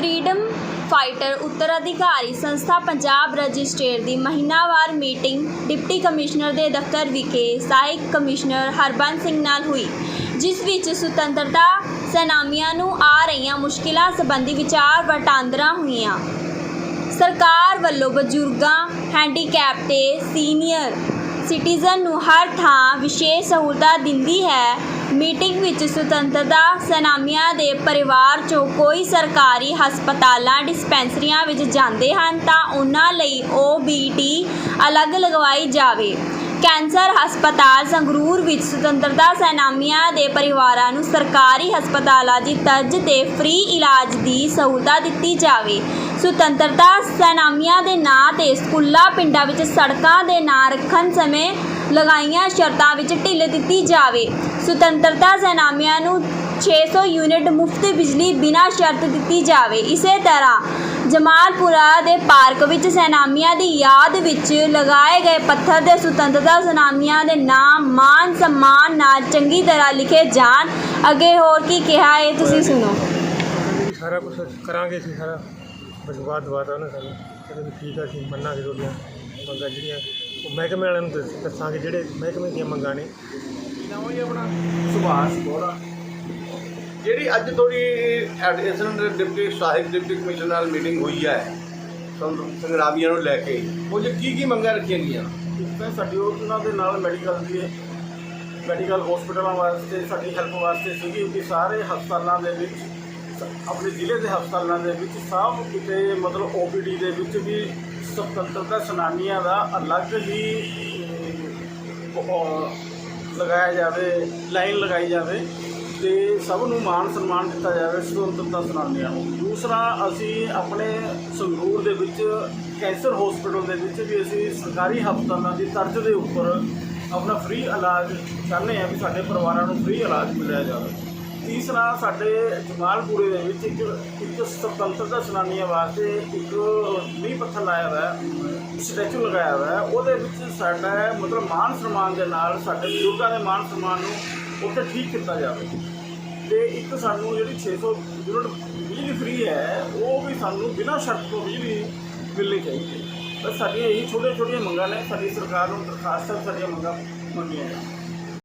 Fighter ਉੱਤਰਾਧਿਕਾਰੀ ਸੰਸਥਾ ਪੰਜਾਬ ਰਜਿਸਟਰੇਟ ਦੀ ਮਹੀਨਾਵਾਰ meeting deputy commissioner ਦੇ ਦਫ਼ਤਰ ਵਿਖੇ ਸਹਾਇਕ ਕਮਿਸ਼ਨਰ ਹਰਬੰਸ ਸਿੰਘ ਨਾਲ ਹੋਈ, ਜਿਸ ਵਿੱਚ ਸੁਤੰਤਰਤਾ ਸੈਨਾਨੀਆਂ ਨੂੰ ਆ ਰਹੀਆਂ ਮੁਸ਼ਕਿਲਾਂ ਸੰਬੰਧੀ ਵਿਚਾਰ ਵਟਾਂਦਰਾ ਹੋਈਆਂ। ਸਰਕਾਰ ਵੱਲੋਂ ਬਜ਼ੁਰਗਾਂ ਹੈਂਡੀਕੈਪ ਤੇ ਸੀਨੀਅਰ ਸਿਟੀਜ਼ਨ ਨੂੰ ਹਰ ਥਾਂ ਵਿਸ਼ੇਸ਼ ਸਹੂਲਤਾਂ ਦਿੰਦੀ ਹੈ। ਮੀਟਿੰਗ ਵਿੱਚ ਸੁਤੰਤਰਤਾ ਸੈਨਾਨੀਆਂ ਦੇ ਪਰਿਵਾਰ ਚੋਂ ਕੋਈ ਸਰਕਾਰੀ ਹਸਪਤਾਲਾਂ, ਡਿਸਪੈਂਸਰੀਆਂ ਵਿੱਚ ਜਾਂਦੇ ਹਨ ਤਾਂ ਉਹਨਾਂ ਲਈ ਓ ਬੀ ਟੀ ਅਲੱਗ ਲਗਵਾਈ ਜਾਵੇ। ਕੈਂਸਰ ਹਸਪਤਾਲ ਸੰਗਰੂਰ ਵਿੱਚ ਸੁਤੰਤਰਤਾ ਸੈਨਾਨੀਆਂ ਦੇ ਪਰਿਵਾਰਾਂ ਨੂੰ ਸਰਕਾਰੀ ਹਸਪਤਾਲਾਂ ਦੀ ਤਰਜ਼ ਤੇ ਫ੍ਰੀ ਇਲਾਜ ਦੀ ਸਹੂਲਤ ਦਿੱਤੀ ਜਾਵੇ। ਸੁਤੰਤਰਤਾ ਸੈਨਾਨੀਆਂ ਦੇ ਨਾਂ ਤੇ ਸਕੂਲਾਂ, ਪਿੰਡਾਂ ਵਿੱਚ ਸੜਕਾਂ ਦੇ ਨਾਂ ਰੱਖਣ ਸਮੇਂ ਲਗਾਈਆਂ ਸ਼ਰਤਾਂ ਵਿੱਚ ਢਿੱਲ ਦਿੱਤੀ ਜਾਵੇ। ਸੁਤੰਤਰਤਾ ਸੈਨਾਨੀਆਂ ਨੂੰ 600 ਯੂਨਿਟ ਮੁਫਤ ਬਿਜਲੀ ਬਿਨਾਂ ਸ਼ਰਤ ਦਿੱਤੀ ਜਾਵੇ। ਇਸੇ ਤਰ੍ਹਾਂ ਜਮਾਲਪੁਰਾ ਦੇ ਪਾਰਕ ਵਿੱਚ ਸੈਨਾਨੀਆਂ ਦੀ ਯਾਦ ਵਿੱਚ ਲਗਾਏ ਗਏ ਪੱਥਰ ਦੇ ਸੁਤੰਤਰਤਾ ਸੈਨਾਨੀਆਂ ਦੇ ਨਾਮ ਮਾਨ ਸਨਮਾਨ ਨਾਲ ਚੰਗੀ ਤਰ੍ਹਾਂ ਲਿਖੇ ਜਾਣ। ਅੱਗੇ ਹੋਰ ਕੀ ਕਿਹਾ ਹੈ, ਤੁਸੀਂ ਸੁਣੋ। ਸਾਰਾ ਕੁਝ ਕਰਾਂਗੇ ਸੀ ਸਾਰਾ। ਵਿਸ਼ਵਾਸ ਦਵਾਤਾ ਉਹਨੇ ਸਾਨੂੰ ਕਹਿੰਦੇ ਵੀ ਠੀਕ ਆ ਅਸੀਂ ਮੰਨਾਂਗੇ ਤੁਹਾਡੀਆਂ ਮੰਗਾਂ ਜਿਹੜੀਆਂ। ਉਹ ਮਹਿਕਮੇ ਵਾਲਿਆਂ ਨੂੰ ਦੱਸ- ਦੱਸਾਂਗੇ ਜਿਹੜੇ ਮਹਿਕਮੇ ਦੀਆਂ ਮੰਗਾਂ ਨੇ। ਨਾਮ ਜੀ ਆਪਣਾ ਸੁਭਾਸ਼ ਬੋਰਾ। ਜਿਹੜੀ ਅੱਜ ਤੁਹਾਡੀ ਐਡੀਸ਼ਨਲ ਡਿਪਟੀ ਸਹਾਇਕ ਡਿਪਟੀ ਕਮਿਸ਼ਨਰ ਨਾਲ ਮੀਟਿੰਗ ਹੋਈ ਹੈ ਸੰ- ਸੰਗਰਾਮੀਆਂ ਨੂੰ ਲੈ ਕੇ ਉਹ 'ਚ ਕੀ ਕੀ ਮੰਗਾਂ ਰੱਖੀਆਂ ਗਈਆਂ? ਤਾਂ ਸਾਡੀ ਉਹਨਾਂ ਦੇ ਨਾਲ ਮੈਡੀਕਲ ਦੀ ਮੈਡੀਕਲ ਹਸਪੀਟਲਾਂ ਵਾਸਤੇ ਸਾਡੀ ਹੈਲਪ ਵਾਸਤੇ ਸੀਗੀ ਕਿ ਸਾਰੇ ਹਸਪਤਾਲਾਂ ਦੇ ਵਿੱਚ ਆਪਣੇ ਜ਼ਿਲ੍ਹੇ ਦੇ ਹਸਪਤਾਲਾਂ ਦੇ ਵਿੱਚ ਸਭ ਕਿਤੇ ਮਤਲਬ ਓਪੀਡੀ ਦੇ ਵਿੱਚ ਵੀ ਸੁਤੰਤਰਤਾ ਸੈਨਾਨੀਆਂ ਦਾ ਅਲੱਗ ਹੀ ਲਗਾਇਆ ਜਾਵੇ, ਲਾਈਨ ਲਗਾਈ ਜਾਵੇ ਤੇ ਸਭ ਨੂੰ ਮਾਣ ਸਨਮਾਨ ਦਿੱਤਾ ਜਾਵੇ ਸੁਤੰਤਰਤਾ ਸੈਨਾਨੀਆਂ ਨੂੰ। ਦੂਸਰਾ, ਅਸੀਂ ਆਪਣੇ ਸੰਗਰੂਰ ਦੇ ਵਿੱਚ ਕੈਂਸਰ ਹਸਪੀਟਲ ਦੇ ਵਿੱਚ ਵੀ ਅਸੀਂ ਸਰਕਾਰੀ ਹਸਪਤਾਲਾਂ ਦੀ ਤਰਜ਼ ਦੇ ਉੱਪਰ ਆਪਣਾ ਫ੍ਰੀ ਇਲਾਜ ਚਾਹੁੰਦੇ ਹਾਂ ਵੀ ਸਾਡੇ ਪਰਿਵਾਰਾਂ ਨੂੰ ਫ੍ਰੀ ਇਲਾਜ ਮਿਲਿਆ ਜਾਵੇ। ਤੀਸਰਾ ਸਾਡੇ ਜਮਾਲਪੁਰੇ ਦੇ ਵਿੱਚ ਇੱਕ ਇੱਕ ਸੁਤੰਤਰਤਾ ਸੈਨਾਨੀਆਂ ਵਾਸਤੇ ਇੱਕ ਨੀਂਹ ਪੱਥਰ ਲਾਇਆ ਹੋਇਆ ਸਟੈਚੂ ਲਗਾਇਆ ਹੋਇਆ ਉਹਦੇ ਵਿੱਚ ਸਾਡਾ ਮਤਲਬ ਮਾਨ ਸਨਮਾਨ ਦੇ ਨਾਲ ਸਾਡੇ ਬਜ਼ੁਰਗਾਂ ਦੇ ਮਾਨ ਸਨਮਾਨ ਨੂੰ ਉੱਥੇ ਠੀਕ ਕੀਤਾ ਜਾਵੇ। ਤੇ ਇੱਕ ਸਾਨੂੰ ਜਿਹੜੀ 600 ਯੂਨਿਟ ਬਿਜਲੀ ਫ੍ਰੀ ਹੈ, ਉਹ ਵੀ ਸਾਨੂੰ ਬਿਨਾਂ ਸ਼ਰਤ ਤੋਂ ਬਿਜਲੀ ਮਿਲਣੀ ਚਾਹੀਦੀ ਹੈ। ਬਸ ਸਾਡੀਆਂ ਇਹੀ ਛੋਟੀਆਂ ਛੋਟੀਆਂ ਮੰਗਾਂ ਨੇ, ਸਾਡੀ ਸਰਕਾਰ ਨੂੰ ਦਰਖਾਸਤ, ਸਾਡੀਆਂ ਮੰਗਾਂ ਮੰਗੀਆਂ ਨੇ